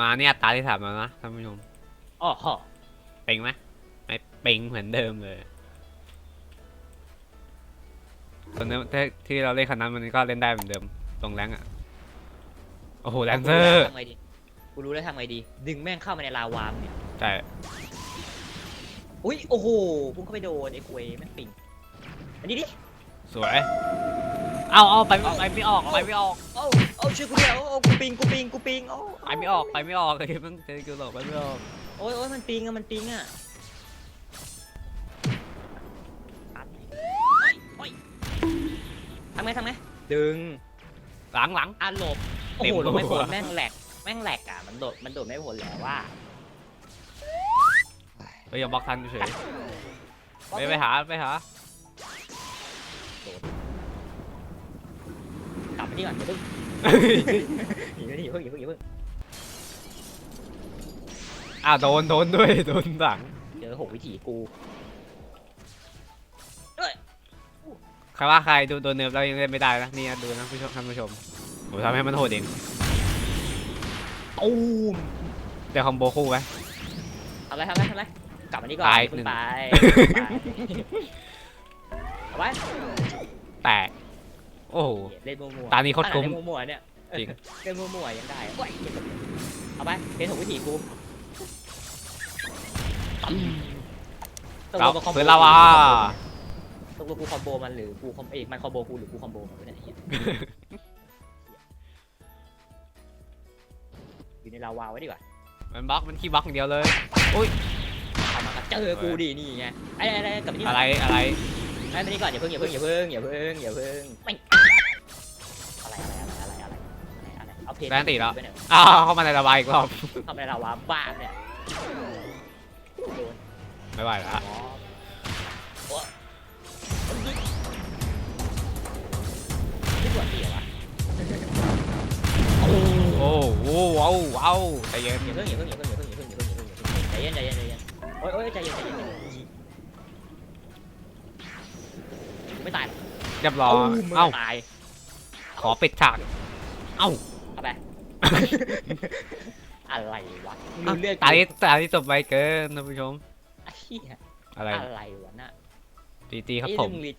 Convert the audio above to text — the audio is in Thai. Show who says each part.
Speaker 1: มาเนี่ยตาที่สามแล้วนะท่านผู้ชม
Speaker 2: อ๋อฮะ
Speaker 1: เป่งไหมไม่เป่งเหมือนเดิมเลยตอนนี้ที่ที่เราเล่นคณะมันก็เล่นได้เหมือนเดิมตรงแรงอะโอ้โหแลนเซอร์
Speaker 2: ทำไงดีกูรู้แล้วทำไงดี ดึงแม่งเข้ามาในลาวามงเนี่ย
Speaker 1: ใช่
Speaker 2: อุ้ยโอ้โหพุ่งเข้าไปโดนไอ้คุยแม่งปิงอันนี้ดิ
Speaker 1: สวย เอาเอาไปไปไม่ออกไปไม่ออก
Speaker 2: โอ้โอ้ช่วยกูด้วยโอ้โอ้กูปิงกูปิงกูปิงโอ้
Speaker 1: ไปไม่ออกไปไม่ออกเลยมันเจอกูหลอกไปไม่ออก
Speaker 2: โอ้ยโอ้ยมันปิงอะมันปิงอะตัดโอ้ยโอ้ยทำไงทำไงดึง
Speaker 1: หลังหลัง
Speaker 2: อะหลบโอ้
Speaker 1: เต็ม
Speaker 2: โหหลบไม่
Speaker 1: หั
Speaker 2: พ้
Speaker 1: ว
Speaker 2: นแม่งแหลกแม่งแหลกอะมันโดดมันโดดไม่พ้นแล้วว่า
Speaker 1: ไปอย่าบล็อกทันเฉยไปไปหาไปหา ก
Speaker 2: ลับไปที่ก่อนอย่าเพิ่งอย่าเพิ่งอย่าเพิ่งอย่าเพิ่งอย่าเพิ่ง
Speaker 1: อ้าวโดนโดนด้วยโดนหลัง
Speaker 2: เจอหกวิถีกู
Speaker 1: ใครว่าใครดูโดนเนิร์ฟแล้วยังเล่นไม่ได้นะนี่ดูนะผู้ชมท่านผู้ชมผมทำให้มันโหดเอง
Speaker 2: ตูม
Speaker 1: เดี๋ยวคอมโบคู่ไหม
Speaker 2: ทำไรทำไรทำไรกลับมานี่ก่อน
Speaker 1: ตาย
Speaker 2: อย่เพิ่
Speaker 1: หนึ่
Speaker 2: ง
Speaker 1: ง
Speaker 2: ไปเอาไว้
Speaker 1: แตก โอ้โห
Speaker 2: เล่นมั่วๆ
Speaker 1: ตานี้โคตรคุ้ม
Speaker 2: เล่นมั่วๆเนี่ย
Speaker 1: จริง
Speaker 2: เล่นมั่วๆยังได้โอ้ยเอาไปเป็นหกวิถีกูตกล
Speaker 1: เรา
Speaker 2: งกับคอมโบ
Speaker 1: เพื่อนเราอะ
Speaker 2: ตกลงกูคอมโบมันหรือกูคอมเอกมันคอมโบกูหรือกูคอมโบมันวะเนี่ยไอ้เหี้ยอยู่ในลาวาไว้ดีกว่า
Speaker 1: มันบล็อกมันขี้บล็อกอย่างเดียวเลย
Speaker 2: เข้ามาก็เจอกูดีนี่ไงไอ้ไอ้ไอ้กลับไปนี่ก่
Speaker 1: อะ
Speaker 2: อน
Speaker 1: ไรอะไร
Speaker 2: ไอ้ไปนี่ก่อนอย่าเพิ่งอย่าเพิ่งอย่าเพิ่งอย่าเพิ่งอย่าเพิ่งไม่ เอาเพลง
Speaker 1: แบนตีแล้ว
Speaker 2: ไปหน่อย
Speaker 1: อ้าวเข้ามาในระบายอีกรอบ
Speaker 2: ทำอะไรลาวาบ้าเนี่ยโดน
Speaker 1: ไม่ไหวละ
Speaker 2: อ๋อโอ้ที่ปวดตีเหรอวะ
Speaker 1: โอ้โหว้าวว้าวใจเย็น
Speaker 2: อย่าเพิ่งอย่าเพิ่งอย่าเพิ่งอย่าเพิ่งอย่าเพิ่งอย่าเพิ่งอย่าเพิ่งใจเย็นใจเย็นใจเย็นโอ้ยโอ้ยใจเย็นใจเย็นใจเย็นไม่ตายหรอก
Speaker 1: เรียบร้อย
Speaker 2: มึง
Speaker 1: เอ้า
Speaker 2: ตาย
Speaker 1: ขอปิดฉากเอ้า
Speaker 2: เอาไปอะไรวะมึงเลือก
Speaker 1: ตาที่ตาที่จบไปเกินท่านผู้ชม
Speaker 2: ไอ้เหี้ย
Speaker 1: อะไร
Speaker 2: อะไรวะน่ะ
Speaker 1: ตีตีครับ
Speaker 2: ไอ้
Speaker 1: ผ
Speaker 2: เรื่
Speaker 1: ม
Speaker 2: องลิ